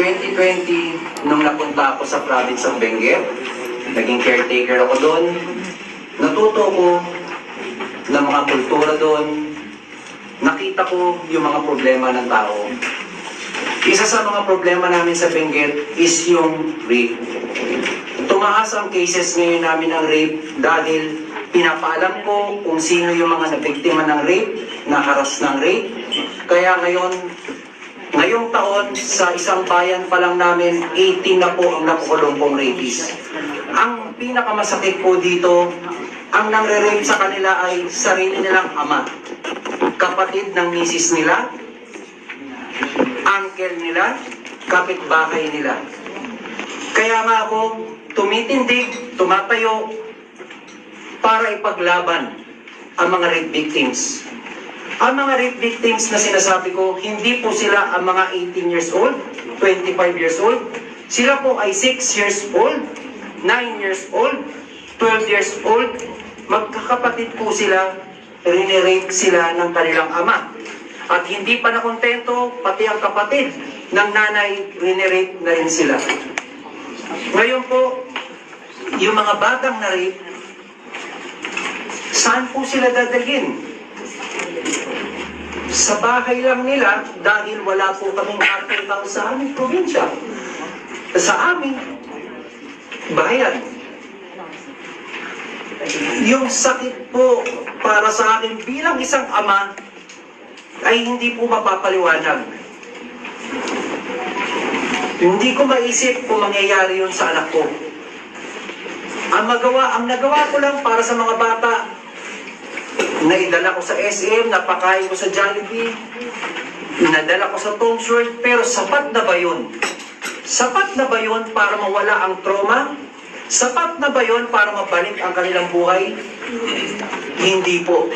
2020, nung napunta ako sa province ng Benguet, naging caretaker ako doon. Natuto ko ng mga kultura doon. Nakita ko yung mga problema ng tao. Isa sa mga problema namin sa Benguet is yung rape. Tumaas ang cases ngayon namin ng rape dahil pinapaalam ko kung sino yung mga nabiktima ng rape, nakaras ng rape. Kaya ngayon, ngayong taon, sa isang bayan pa lang namin, 18 na po ang nakukulong pong rapist. Ang pinakamasakit po dito, ang nangre-rape sa kanila ay sarili nilang ama, kapatid ng misis nila, uncle nila, kapitbahay nila. Kaya nga ako tumitindig, tumatayo para ipaglaban ang mga rape victims. Ang mga rape victims na sinasabi ko, hindi po sila ang mga 18 years old, 25 years old. Sila po ay 6 years old, 9 years old, 12 years old. Magkakapatid po sila, rinirape sila ng kanilang ama. At hindi pa nakontento, pati ang kapatid ng nanay, rinirape na rin sila. Ngayon po, yung mga batang na rape, saan po sila dadalhin? Sa bahay lang nila dahil wala po kaming house sa aming probinsya. Sa aming bayan. Yung sakit po para sa akin bilang isang ama ay hindi po mapapaliwanag. Hindi ko maisip kung mangyayari yun sa anak ko. Ang magawa, ang nagawa ko lang para sa mga bata, naidala ko sa SM, napakain ko sa Jollibee, nadala ko sa Tom's World, pero sapat na ba yun? Sapat na ba yun para mawala ang trauma? Sapat na ba yun para mabalik ang kanilang buhay? Hindi po.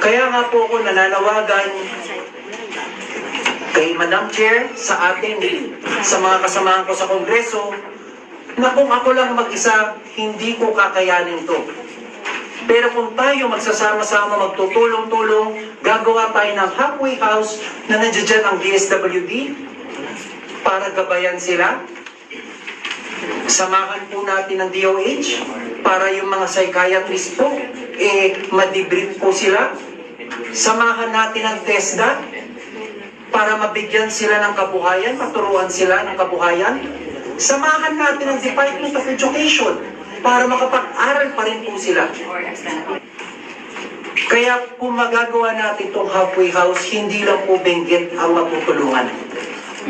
Kaya nga po ako nananawagan kay Madam Chair sa atin, sa mga kasamahan ko sa Kongreso, na kung ako lang mag-isa, hindi ko kakayanin to. Pero kung tayo magsasama-sama, magtutulong-tulong, gagawa tayo ng halfway house na nandiyan ang DSWD para gabayan sila. Samahan po natin ng DOH para yung mga psychiatrist po, eh, madibrief po sila. Samahan natin ang TESDA para mabigyan sila ng kabuhayan, maturuan sila ng kabuhayan. Samahan natin ang Department of Education para makapag-aral pa rin po sila. Kaya kung magagawa natin itong halfway house, hindi lang po Benguet ang matutulungan.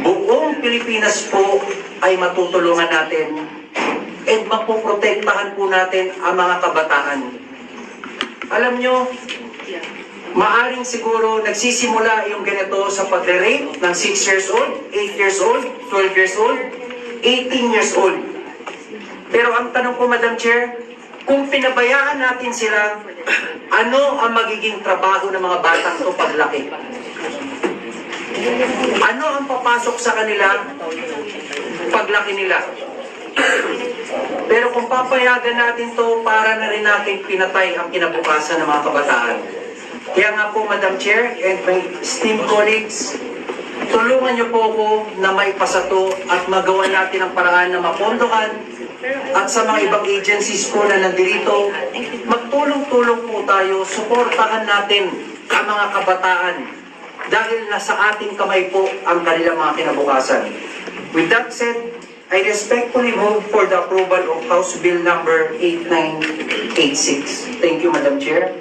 Buong Pilipinas po ay matutulungan natin at mapoprotektahan po natin ang mga kabataan. Alam nyo, maaring siguro nagsisimula yung ganito sa pagre-rape ng 6 years old, 8 years old, 12 years old, 18 years old. Pero ang tanong ko, Madam Chair, kung pinabayaan natin sila, ano ang magiging trabaho ng mga batang to paglaki? Ano ang papasok sa kanila paglaki nila? Pero kung papayagan natin to, para na rin natin pinatay ang kinabukasan ng mga kabataan. Kaya nga po, Madam Chair and my esteemed colleagues, tulungan niyo po ako na maipasa to at magawa natin ang paraan na mapondohan at sa mga ibang agencies po na nandito, magtulong-tulong po tayo, suportahan natin ang mga kabataan dahil nasa ating kamay po ang kanilang mga kinabukasan. With that said, I respectfully move for the approval of House Bill number 8986. Thank you, Madam Chair.